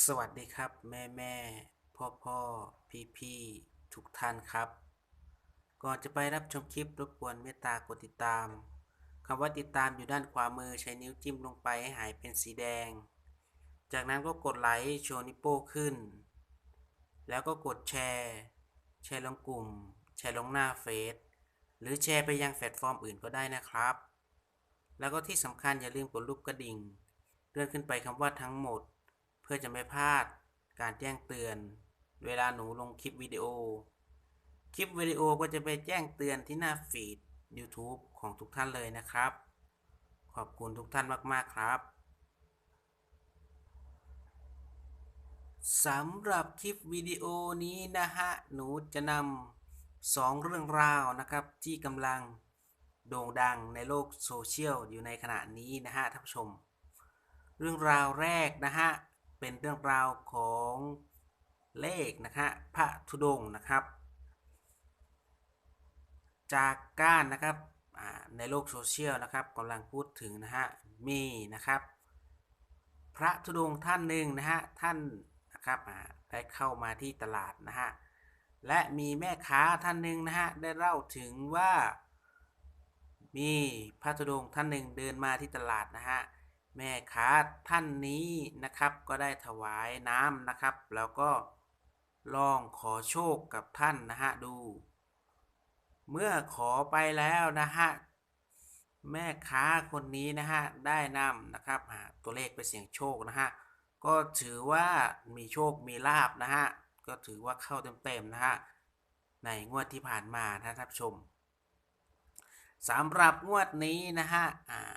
สวัสดีครับ แม่แม่พ่อพ่อพี่พี่ทุกท่านครับ ก่อนจะไปรับชมคลิปรบกวนเมตตากดติดตามคำว่าติดตามอยู่ด้านขวามือใช้นิ้วจิ้มลงไปให้หายเป็นสีแดง จากนั้นก็กดไลค์โชว์นิโป้ขึ้น แล้วก็กดแชร์ แชร์ลงกลุ่ม แชร์ลงหน้าเฟซหรือแชร์ไปยังแพลตฟอร์มอื่นก็ได้นะครับ แล้วก็ที่สำคัญอย่าลืมกดรูปกระดิ่ง เลื่อนขึ้นไปคำว่าทั้งหมด เพื่อจะไม่พลาดการแจ้งเตือน เวลาหนูลงคลิปวิดีโอ คลิปวิดีโอก็จะไปแจ้งเตือนที่หน้าฟีด YouTube ของทุกท่านเลยนะครับ ขอบคุณทุกท่านมากๆครับสำหรับคลิปวิดีโอนี้นะฮะ หนูจะนำสองเรื่องราวนะครับ ที่กำลังโด่งดังในโลกโซเชียลอยู่ในขณะนี้นะฮะท่านผู้ชม เรื่องราวแรกนะฮะ เป็นเรื่องราวของเลขนะฮะพระธุดงค์นะครับ จากการนะครับในโลกโซเชียลนะครับกำลังพูดถึงนะฮะมีนะครับ พระธุดงค์ท่านหนึ่งนะฮะท่านนะครับได้เข้ามาที่ตลาดนะฮะและมีแม่ค้าท่านหนึ่งนะฮะได้เล่าถึงว่ามีพระธุดงค์ท่านหนึ่งเดินมาที่ตลาดนะฮะ แม่ค้าท่านนี้นะครับก็ได้ถวายน้ำนะครับ แล้วก็ลองขอโชคกับท่านนะฮะดู เมื่อขอไปแล้วนะฮะแม่ค้าคนนี้นะฮะได้นำนะครับตัวเลขไปเสี่ยงโชคนะฮะก็ถือว่ามีโชคมีลาบนะฮะก็ถือว่าเข้าเต็มๆนะฮะในงวดที่ผ่านมานะท่านผู้ชมสำหรับงวดนี้นะฮะอ่า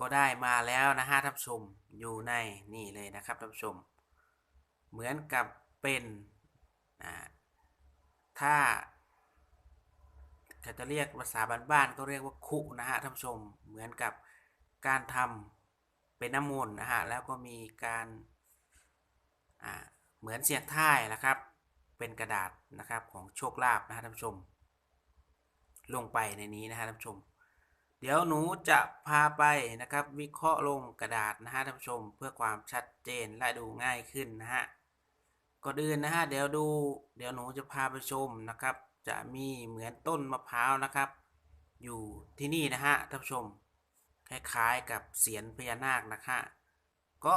ก็ได้มาแล้วนะฮะท่านผู้ชมอยู่ในนี่เลยนะครับท่านผู้ชม เหมือนกับเป็นถ้าถ้าจะเรียกภาษาบ้านๆก็เรียกว่าคุนะฮะท่านผู้ชมเหมือนกับการทำเป็นน้ำมนต์นะฮะแล้วก็มีการเหมือนเสียงท่ายนะครับ เป็นกระดาษนะครับของโชคลาภนะฮะท่านผู้ชม ลงไปในนี้นะฮะท่านผู้ชม เดี๋ยวหนูจะพาไปนะครับ วิเคราะห์ลงกระดาษนะฮะท่านผู้ชมเพื่อความชัดเจนและดูง่ายขึ้นนะฮะก่อนอื่นนะฮะเดี๋ยวดู เดี๋ยวหนูจะพาไปชมนะครับ จะมีเหมือนต้นมะพร้าวนะครับ อยู่ที่นี่นะฮะท่านผู้ชมคล้ายๆกับเสียนพญานาคนะฮะก็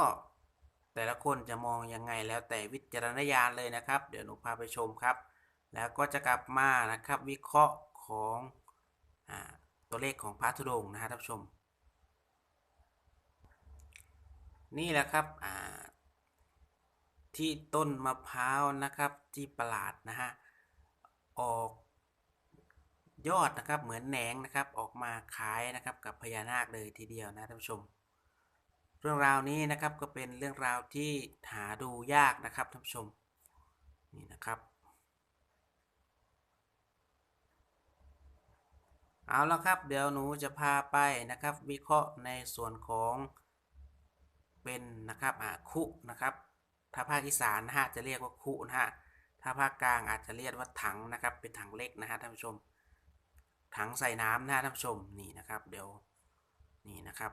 แต่ละคนจะมองยังไงแล้วแต่วิจารณญาณเลยนะครับ เดี๋ยวหนูพาไปชมครับ แล้วก็จะกลับมานะครับวิเคราะห์ของอ่า ตัวเลขของพระธุดงนะฮะท่านผู้ชม นี่แหละครับที่ต้นมะพร้าวนะครับที่ประหลาดนะฮะออกยอดนะครับเหมือนแหนงนะครับออกมาคล้ายนะครับกับพญานาคเลยทีเดียวนะท่านผู้ชม เรื่องราวนี้นะครับก็เป็นเรื่องราวที่หาดูยากนะครับท่านผู้ชมนี่นะครับ เอาละครับ เดี๋ยวหนูจะพาไปนะครับ วิเคราะห์ในส่วนของเป็นนะครับอ่าคุนะครับ ถ้าภาคอีสานนะฮะจะเรียกว่าคุนะฮะถ้าภาคกลางอาจจะเรียกว่าถังนะครับ เป็นถังเล็กนะฮะท่านผู้ชม ถังใส่น้ำนะฮะท่านผู้ชมนี่นะครับ เดี๋ยวนี่นะครับ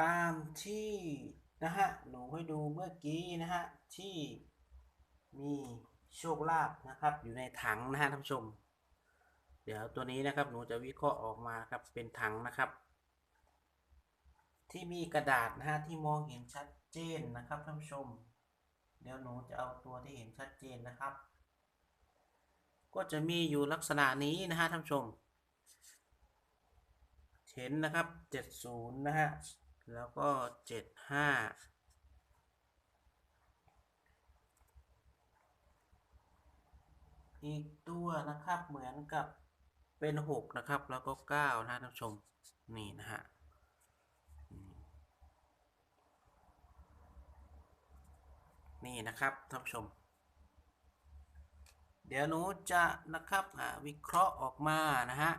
ตามที่นะฮะหนูให้ดูเมื่อกี้นะฮะที่มีโชคลาภนะครับ อยู่ในถังนะฮะท่านผู้ชม เดี๋ยวตัวนี้นะครับหนูจะวิเคราะห์ออกมาครับเป็นถังนะครับ ที่มีกระดาษนะฮะที่มองเห็นชัดเจนนะครับท่านผู้ชม เดี๋ยวหนูจะเอาตัวที่เห็นชัดเจนนะครับ ก็จะมีอยู่ลักษณะนี้นะฮะท่านผู้ชม เห็นนะครับ 70 นะฮะ แล้วก็75อีกตัวนะครับเหมือนกับเป็น6นะครับ แล้วก็9นะฮะท่านผู้ชมนี่นะฮะนี่นะครับท่านผู้ชม เดี๋ยวหนูจะนะครับอ่าวิเคราะห์ออกมานะฮะ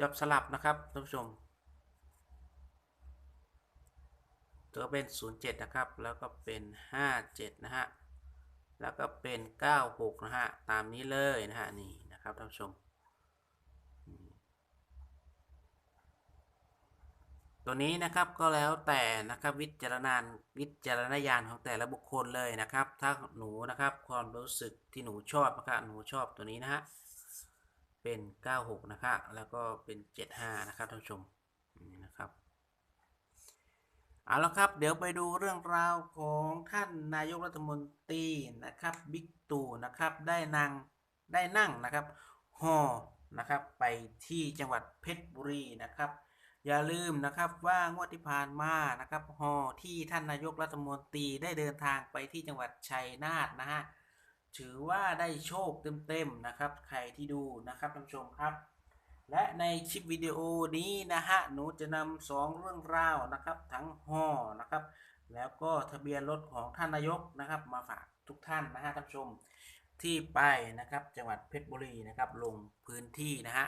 จับสลับนะครับท่านผู้ชม ตัวเป็น 07 นะครับ แล้วก็เป็น 57 นะฮะ แล้วก็เป็น 96 นะฮะ ตามนี้เลยนะฮะ นี่นะครับท่านผู้ชม ตัวนี้นะครับก็แล้วแต่นะครับวิจารณานวิจารณญาณของแต่ละบุคคลเลยนะครับ ถ้าหนูนะครับความรู้สึกที่หนูชอบนะครับหนูชอบตัวนี้นะฮะ เป็น 96 นะครับ แล้วก็เป็น 75 นะครับท่านผู้ชมนี่นะครับเอาละครับ เดี๋ยวไปดูเรื่องราวของท่านนายกรัฐมนตรีนะครับบิ๊กตู่นะครับได้นั่งได้นั่งนะครับฮอนะครับไปที่จังหวัดเพชรบุรีนะครับ อย่าลืมนะครับว่างวดที่ผ่านมานะครับฮอที่ท่านนายกรัฐมนตรีได้เดินทางไปที่จังหวัดชัยนาทนะฮะ ถือว่าได้โชคเต็มๆนะครับ ใครที่ดูนะครับท่านผู้ชมครับ และในคลิปวิดีโอนี้นะฮะหนูจะนำสองเรื่องราวนะครับ ทั้งห่อนะครับ แล้วก็ทะเบียนรถของท่านนายกนะครับ มาฝากทุกท่านนะฮะท่านผู้ชมที่ไปนะครับจังหวัดเพชรบุรีนะครับ ลงพื้นที่นะฮะ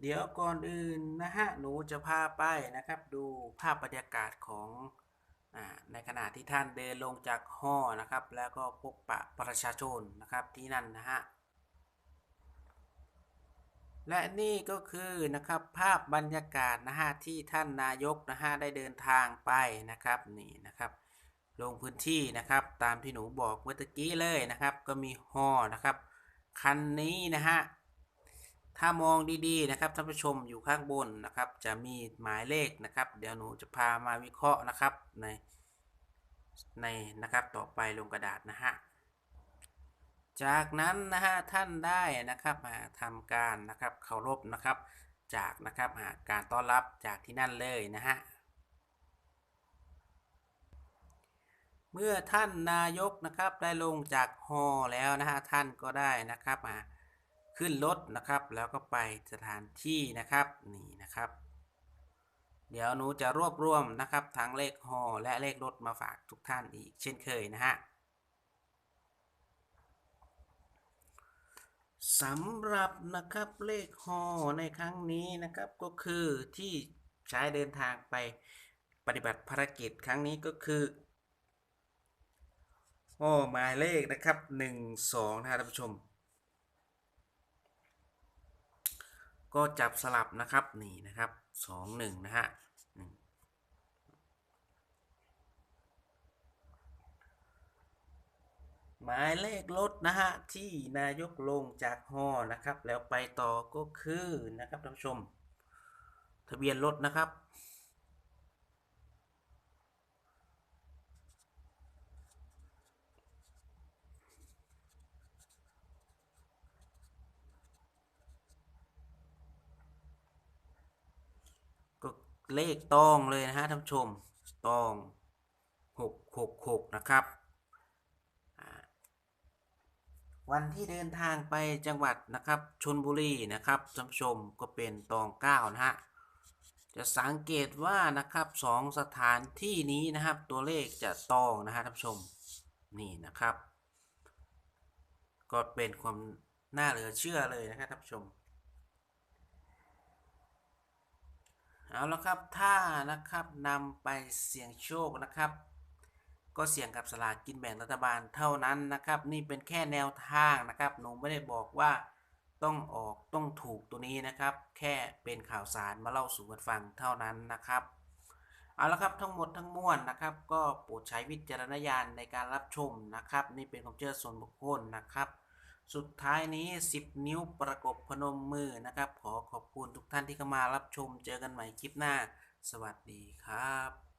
เดี๋ยวก่อนอื่นนะฮะหนูจะพาไปนะครับดูภาพบรรยากาศของอในขณะที่ท่านเดินลงจากหอนะครับ แล้วก็พบปะประชาชนนะครับที่นั่นนะฮะและนี่ก็คือนะครับภาพบรรยากาศนะฮะที่ท่านนายกนะฮะได้เดินทางไปนะครับนี่นะครับลงพื้นที่นะครับตามที่หนูบอกเมื่อกี้เลยนะครับ ก็มีฮอนะครับคันนี้นะฮะ ถ้ามองดีๆนะครับท่านผู้ชมอยู่ข้างบนนะครับ จะมีหมายเลขนะครับ เดี๋ยวหนูจะพามาวิเคราะห์นะครับในในนะครับต่อไปลงกระดาษนะฮะจากนั้นนะฮะท่านได้นะครับมาทำการนะครับเคารพนะครับ จากนะครับาการต้อนรับจากที่นั่นเลยนะฮะเมื่อท่านนายกนะครับได้ลงจากฮอแล้วนะฮะท่านก็ได้นะครับอ่า ขึ้นรถนะครับ แล้วก็ไปสถานที่นะครับนี่นะครับ เดี๋ยวหนูจะรวบรวมนะครับทั้งเลขฮอและเลขรถมาฝากทุกท่านอีกเช่นเคยนะฮะสำหรับนะครับเลขฮอในครั้งนี้นะครับก็คือที่ใช้เดินทางไปปฏิบัติภารกิจครั้งนี้ก็คือฮอหมายเลขนะครับ 1 2 นะครับท่านผู้ชม ก็จับสลับนะครับนี่นะครับสองหนึ่งนะฮะหมายเลขรถนะฮะที่นายกลงจากหอนะครับ แล้วไปต่อก็คือนะครับท่านผู้ชม ทะเบียนรถนะครับ ก็ เลขตองเลยนะฮะท่านผู้ชมตองหกหกหกนะครับ วันที่เดินทางไปจังหวัดนะครับชนบุรีนะครับท่านผู้ชมก็เป็นตองเก้านะฮะจะสังเกตว่านะครับสองสถานที่นี้นะครับ ตัวเลขจะตองนะฮะท่านผู้ชมนี่นะครับ ก็เป็นความน่าเหลือเชื่อเลยนะครับท่านผู้ชม เอาละครับถ้านะครับนำไปเสี่ยงโชคนะครับ ก็เสี่ยงกับสลากกินแบ่งรัฐบาลเท่านั้นนะครับ นี่เป็นแค่แนวทางนะครับหนูไม่ได้บอกว่าต้องออกต้องถูกตัวนี้นะครับ แค่เป็นข่าวสารมาเล่าสู่กันฟังเท่านั้นนะครับเอาละครับทั้งหมดทั้งมวลนะครับ ก็โปรดใช้วิจารณญาณในการรับชมนะครับ นี่เป็นความเชื่อส่วนบุคคลนะครับ สุดท้ายนี้ 10 นิ้วประกบพนมมือนะครับ ขอขอบคุณทุกท่านที่เข้ามารับชมเจอกันใหม่คลิปหน้า สวัสดีครับ